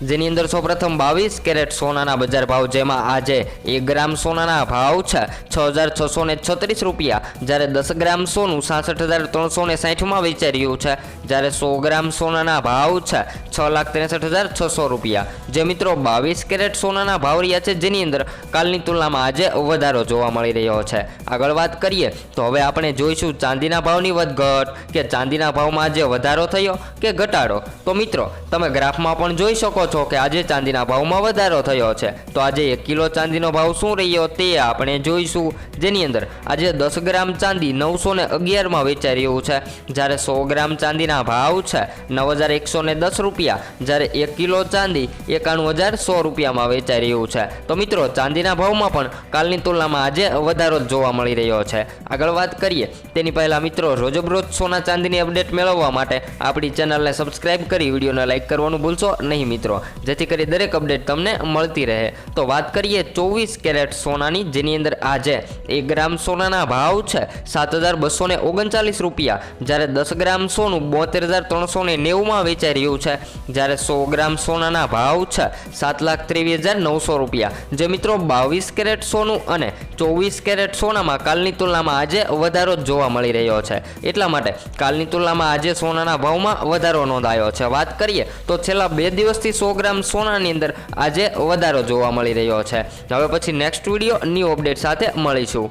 જેની અંદર સૌપ્રથમ બાવીસ કેરેટ સોનાના બજાર ભાવ, જેમાં આજે એક ગ્રામ સોનાના ભાવ છે છ હજાર છસો ને છત્રીસ રૂપિયા. જ્યારે દસ ગ્રામ સોનું સાસઠ હજાર ત્રણસો ને સાઠમાં વેચાઈ રહ્યું છે, જ્યારે સો ગ્રામ સોનાના ભાવ છે છ લાખ ત્રેસઠ હજાર છસો રૂપિયા. જે મિત્રો બાવીસ કેરેટ સોનાના ભાવ રહ્યા છે, જેની અંદર કાલની તુલનામાં આજે વધારો જોવા મળી રહ્યો છે. આગળ વાત કરીએ, તો હવે આપણે જોઈશું ચાંદીના ભાવની વધઘટ, કે ચાંદીના ભાવમાં આજે વધારો થયો કે ઘટાડો. તો મિત્રો, તમે ગ્રાફમાં પણ જોઈ શકો છો કે આજે ચાંદીના ભાવમાં વધારો થયો છે. તો આજે એક કિલો ચાંદીનો ભાવ શું રહ્યો તે આપણે જોઈશું. જેની અંદર આજે દસ ગ્રામ ચાંદી નવસો ને અગિયારમાં વેચાઈ રહ્યું છે. જ્યારે સો ગ્રામ ચાંદીના ભાવ છે નવ હજાર એકસો ને દસ રૂપિયા. જ્યારે એક કિલો ચાંદી એકાણું હજાર સો રૂપિયામાં વેચાઈ રહ્યું છે. તો મિત્રો, ચાંદીના ભાવમાં પણ કાલની તુલનામાં આજે વધારો જોવા મળી રહ્યો છે. આગળ વાત કરીએ. તેની પહેલાં મિત્રો, રોજબરોજ સોના ચાંદીની અપડેટ મેળવવા માટે આપણી ચેનલને સબસ્ક્રાઈબ કરી વિડીયોને લાઇક કરવાનું ભૂલશો નહીં મિત્રો. જેથી કરી દરેક અપડેટ તમને મળતી રહે. તો વાત કરીએ ચોવીસ કેરેટ સોનાની, જેની અંદર આજે એક ગ્રામ સોનાના ભાવ છે સાત હજાર બસો ને ઓગણચાલીસ રૂપિયા. જ્યારે દસ ગ્રામ સોનું બોતેર હજાર ત્રણસો ને નેવુંમાં વેચાઈ રહ્યું છે. જ્યારે સો ગ્રામ સોનાના ભાવ છે સાત લાખ ત્રેવીસ હજાર નવસો રૂપિયા. જે મિત્રો બાવીસ કેરેટ સોનું અને ચોવીસ કેરેટ સોનામાં કાલની તુલનામાં આજે વધારો જોવા મળી રહ્યો છે. એટલા માટે કાલની તુલનામાં આજે સોનાના ભાવમાં વધારો નોંધાયો છે. વાત કરીએ તો છેલ્લા બે દિવસથી સો ગ્રામ સોનાની અંદર આજે વધારો જોવા મળી રહ્યો છે. હવે પછી નેક્સ્ટ વીડિયો ન્યૂ અપડેટ સાથે મળીશું.